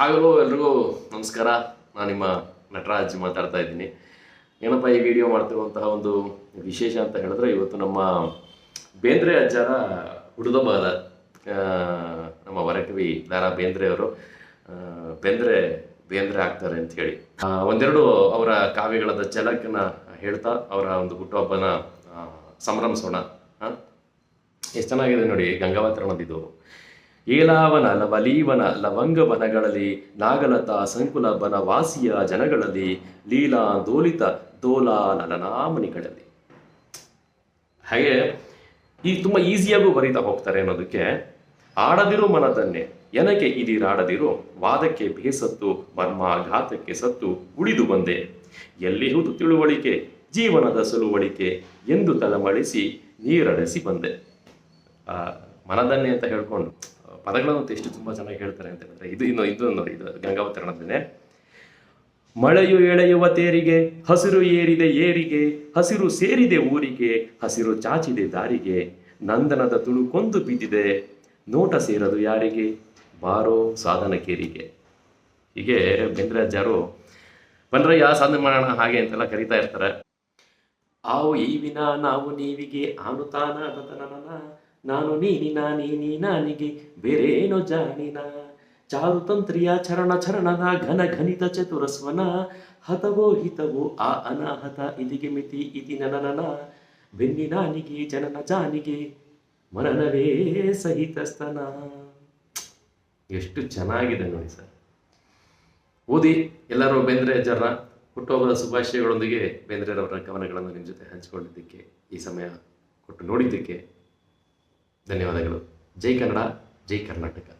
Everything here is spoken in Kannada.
ಹಾಗಲೋ ಎಲ್ರಿಗೂ ನಮಸ್ಕಾರ. ನಾನು ನಿಮ್ಮ ನಟರಾಜ್ ಮಾತಾಡ್ತಾ ಇದ್ದೀನಿ. ಏನಪ್ಪ ಈ ವಿಡಿಯೋ ಮಾಡ್ತಿರುವಂತಹ ಒಂದು ವಿಶೇಷ ಅಂತ ಹೇಳಿದ್ರೆ ಇವತ್ತು ನಮ್ಮ ಬೇಂದ್ರೆ ಅಜ್ಜರ ಹುಡುಗಬಾದ ನಮ್ಮ ವರಕವಿ ದಾರಾ ಬೇಂದ್ರೆ ಅವರು ಬೇಂದ್ರೆ ಬೇಂದ್ರೆ ಆಗ್ತಾರೆ ಅಂತ ಹೇಳಿ. ಒಂದೆರಡು ಅವರ ಕಾವ್ಯಗಳದ ಝಲಕನ್ನ ಹೇಳ್ತಾ ಅವರ ಒಂದು ಹುಟ್ಟುಹಬ್ಬನ ಸಂಭ್ರಮಿಸೋಣ. ಎಷ್ಟು ಚೆನ್ನಾಗಿದೆ ನೋಡಿ ಗಂಗಾವತರಣದಿದು ಏಲಾವನ ಲವಲೀವನ ಲವಂಗ ವನಗಳಲ್ಲಿ ನಾಗಲತಾ ಸಂಕುಲ ಬನವಾಸಿಯ ಜನಗಳಲ್ಲಿ ಲೀಲಾ ದೋಲಿತ ದೋಲಾ ನಲನಾಮನಿಗಳಲ್ಲಿ ಹಾಗೆ, ಈ ತುಂಬ ಈಸಿಯಾಗೂ ಬರೀತಾ ಹೋಗ್ತಾರೆ ಅನ್ನೋದಕ್ಕೆ, ಆಡದಿರು ಮನದನ್ನೇ, ಎನಕೆ ಇದಿರಾಡದಿರು ವಾದಕ್ಕೆ ಬೇಸತ್ತು ಮರ್ಮಾಘಾತಕ್ಕೆ ಸತ್ತು, ಉಳಿದು ಬಂದೆ. ಎಲ್ಲಿಹುದು ತಿಳುವಳಿಕೆ, ಜೀವನದ ಸುಳುವಳಿಕೆ, ಎಂದು ತಳಮಳಿಸಿ ನೀರಡಿಸಿ ಬಂದೆ. ಮನದನ್ನೇ ಅಂತ ಹೇಳ್ಕೊಂಡು ಪದಗಳನ್ನು ಎಷ್ಟು ತುಂಬ ಚೆನ್ನಾಗಿ ಹೇಳ್ತಾರೆ ಅಂತ ಹೇಳಿದ್ರೆ ಇದು ಇನ್ನು ಇದು ನೋಡಿ ಇದು ಗಂಗಾವತರಣದಲ್ಲೇ ಮಳೆಯು ಎಳೆಯುವ ತೇರಿಗೆ, ಹಸಿರು ಏರಿದೆ ಏರಿಗೆ, ಹಸಿರು ಸೇರಿದೆ ಊರಿಗೆ, ಹಸಿರು ಚಾಚಿದೆ ದಾರಿಗೆ, ನಂದನದ ತುಳುಕೊಂದು ಬಿದ್ದಿದೆ, ನೋಟ ಸೇರದು ಯಾರಿಗೆ? ಬಾರೋ ಸಾಧನ ಕೇರಿಗೆ ಹೀಗೆ ಬೆಂದ್ರಾಜರು ಯಾವ ಸಾಧನೆ ಮಾಡೋಣ, ಹಾಗೆ ಅಂತೆಲ್ಲ ಕರಿತಾ ಇರ್ತಾರೆ. ಆವು ಈವಿನ, ನಾವು ನೀವಿಗೆ ಆನು ತಾನ ತತನನ ನೀನಿ ನಾನಿ ನೀ ನಾನಿಗೆ, ಬೇರೇನೋ ಚಾರು ಚಾರುತಂತ್ರಿಯ ಚರಣ ಚರಣದ ಘನ ಘನಿತ ಚತುರಸ್ವನ. ಹತವೋ ಹಿತವೋ ಆ ಅನಾಹತ ಇದಿಗೆ ಮಿತಿ ಇತಿ ನನನನ. ಬೆನ್ನಿನಾನಿಗೆ ಜನನ ಜಾನಿಗೆ, ಮನನವೇ ಸಹಿತಸ್ತನ ಎಷ್ಟು ಚೆನ್ನಾಗಿದೆ ನೋಡಿ ಸರ್. ಓದಿ, ಎಲ್ಲರೂ ಬೇಂದ್ರೆ ಅಜ್ಜರ ಹುಟ್ಟುಹಬ್ಬದ ಶುಭಾಶಯಗಳೊಂದಿಗೆ ಬೇಂದ್ರೆರವರ ಕವನಗಳನ್ನು ನಿಮ್ಮ ಜೊತೆ ಹಂಚಿಕೊಂಡಿದ್ದಕ್ಕೆ, ಈ ಸಮಯ ಕೊಟ್ಟು ನೋಡಿದ್ದಕ್ಕೆ ಧನ್ಯವಾದಗಳು. ಜೈ ಕನ್ನಡ ಜೈ ಕರ್ನಾಟಕ.